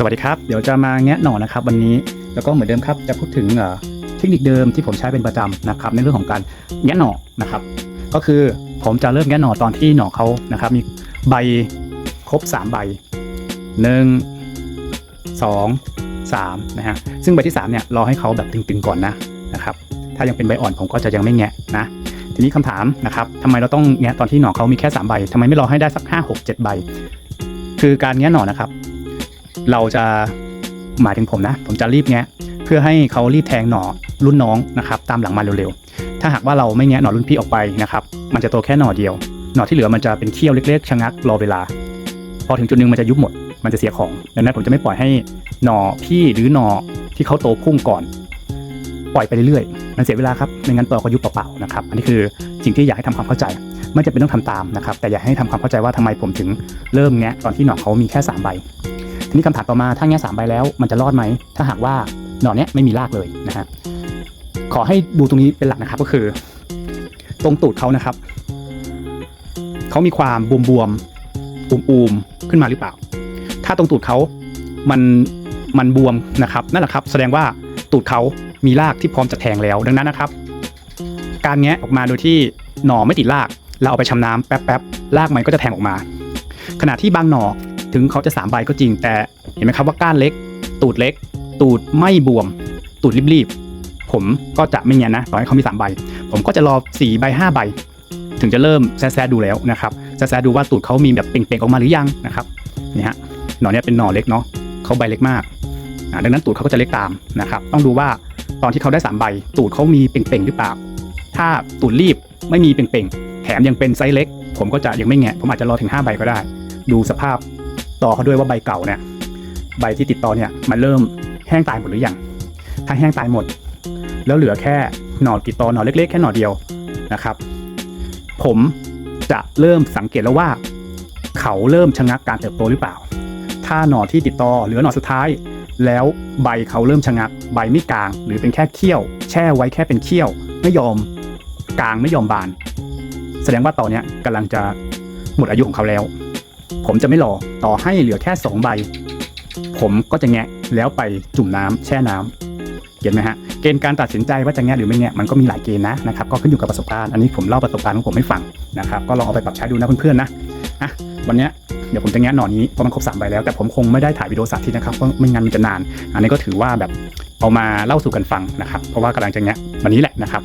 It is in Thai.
สวัสดีครับ เดี๋ยวจะมาแงะหน่อนะครับวันนี้แล้วก็เหมือนเดิมครับจะพูดถึงเทคนิคเดิมที่ผมใช้เป็นประจำนะครับในเรื่องของการแงะหน่อนะครับ ก็คือผมจะเริ่มแงะหน่อตอนที่หน่อเขานะครับ มีใบครบ 3 ใบ 1 2 3นะฮะซึ่งใบที่3เนี่ยรอให้เขาแบบตึงๆก่อนนะนะครับ ถ้ายังเป็นใบอ่อนผมก็จะยังไม่แงะนะทีนี้คำถามนะครับทำไมเราต้องแงะตอนที่หน่อเขามีแค่3ใบทำไมไม่รอให้ได้สัก 5 6 7 ใบ คือการแงะหน่อนะครับ เราจะหมายถึงผมนะ ผมจะรีบแงะเพื่อให้เขารีบแทงหน่อรุ่นน้องนะครับตามหลังมาเร็วๆ ถ้าหากว่าเราไม่แงะหน่อรุ่นพี่ออกไปนะครับ มันจะโตแค่หน่อเดียว หน่อที่เหลือมันจะเป็นเขี้ยวเล็กๆชะงักรอเวลา พอถึงจุดหนึงมันจะยุบหมด มันจะเสียของดังนั้นผมจะไม่ปล่อยให้หน่อพี่หรือหน่อที่เขาโตพุ่งก่อน ปล่อยไปเรื่อยๆมันเสียเวลาครับไม่งั้นตัวก็ยุบเปล่าๆนะครับอันนี้คือสิ่งที่อยากให้ทำความเข้าใจไม่จำเป็นต้องทำตามนะครับแต่อยากให้ทำความเข้าใจว่าทำไมผมถึงเริ่มแงะตอนที่หน่อเขามีแค่สามใบ ทีนี้คำถามต่อมาถ้าแง่สามใบแล้วมันจะรอดไหม ถ้าหากว่าหน่อเนี้ยไม่มีรากเลยนะฮะขอให้ดูตรงนี้เป็นหลักนะครับก็คือ ตรงตูดเขานะครับเขามีความบวมบวมๆอูมๆขึ้นมาหรือเปล่า ถ้าตรงตูดเขามันมันบวมนะครับนั่นแหละครับ แสดงว่าตูดเขามีรากที่พร้อมจะแทงแล้วดังนั้นนะครับ การแงะออกมาโดยที่หน่อไม่ติดราก เราเอาไปชำน้ำแป๊บๆรากมันก็จะแทงออกมา ขณะที่บางหน่อ ถึงเขาจะสามใบก็จริงแต่เห็นไหมครับว่าก้านเล็ก ตูดเล็ก ตูดไม่บวม ตูดรีบๆผมก็จะไม่เงี้ยนะต่อให้เขามีสามใบผมก็จะรอสี่ใบห้าใบถึงจะเริ่มแซะๆดูแล้วนะครับแซะๆดูว่าตูดเขามีแบบเป่งๆออกมาหรือยังนะครับนี่ฮะหน่อเนี้ยเป็นหน่อเล็กเนาะเขาใบเล็กมากดังนั้นตูดเขาก็จะเล็กตามนะครับ ต้องดูว่าตอนที่เขาได้สามใบตูดเขามีเป่งๆหรือเปล่า ถ้าตูดรีบไม่มีเป่งๆแถมยังเป็นไซส์เล็ก ผมก็จะยังไม่แงะผมอาจจะรอถึงห้าใบก็ได้ ดูสภาพ ต่อเขาด้วยว่าใบเก่าเนี่ยใบที่ติดต่อเนี่ยมันเริ่มแห้งตายหมดหรือยังถ้าแห้งตายหมด แล้วเหลือแค่หน่อติดต่อหน่อเล็กๆ แค่หน่อเดียวนะครับ ผมจะเริ่มสังเกตแล้วว่า เขาเริ่มชะงักการเติบโตหรือเปล่า ถ้าหน่อที่ติดต่อเหลือหน่อสุดท้าย แล้วใบเขาเริ่มชะงัก ใบไม่กลาง หรือเป็นแค่เขี้ยว แช่ไว้แค่เป็นเขี้ยว ไม่ยอมกลางไม่ยอมบาน แสดงว่าตอนเนี้ยกำลังจะหมดอายุของเขาแล้ว ผมจะไม่รอต่อให้เหลือแค่ 2 ใบ ผมก็จะแงะแล้วไปจุ่มน้ำแช่น้ำเห็นไหมฮะเกณฑ์การตัดสินใจว่าจะแงะหรือไม่แงะมันก็มีหลายเกณฑ์นะนะครับก็ขึ้นอยู่กับประสบการณ์อันนี้ผมเล่าประสบการณ์ของผมให้ฟังนะครับก็ลองเอาไปปรับใช้ดูนะเพื่อนๆนะอะวันนี้เดี๋ยวผมจะแงะหน่อนี้เพราะมันครบสามใบแล้วแต่ผมคงไม่ได้ถ่ายวิดีโอสาธิตนะครับเพราะไม่งั้นมันจะนาน อันนี้ก็ถือว่าแบบเอามาเล่าสู่กันฟังนะครับ เพราะว่ากำลังจะแงะวันนี้แหละนะครับ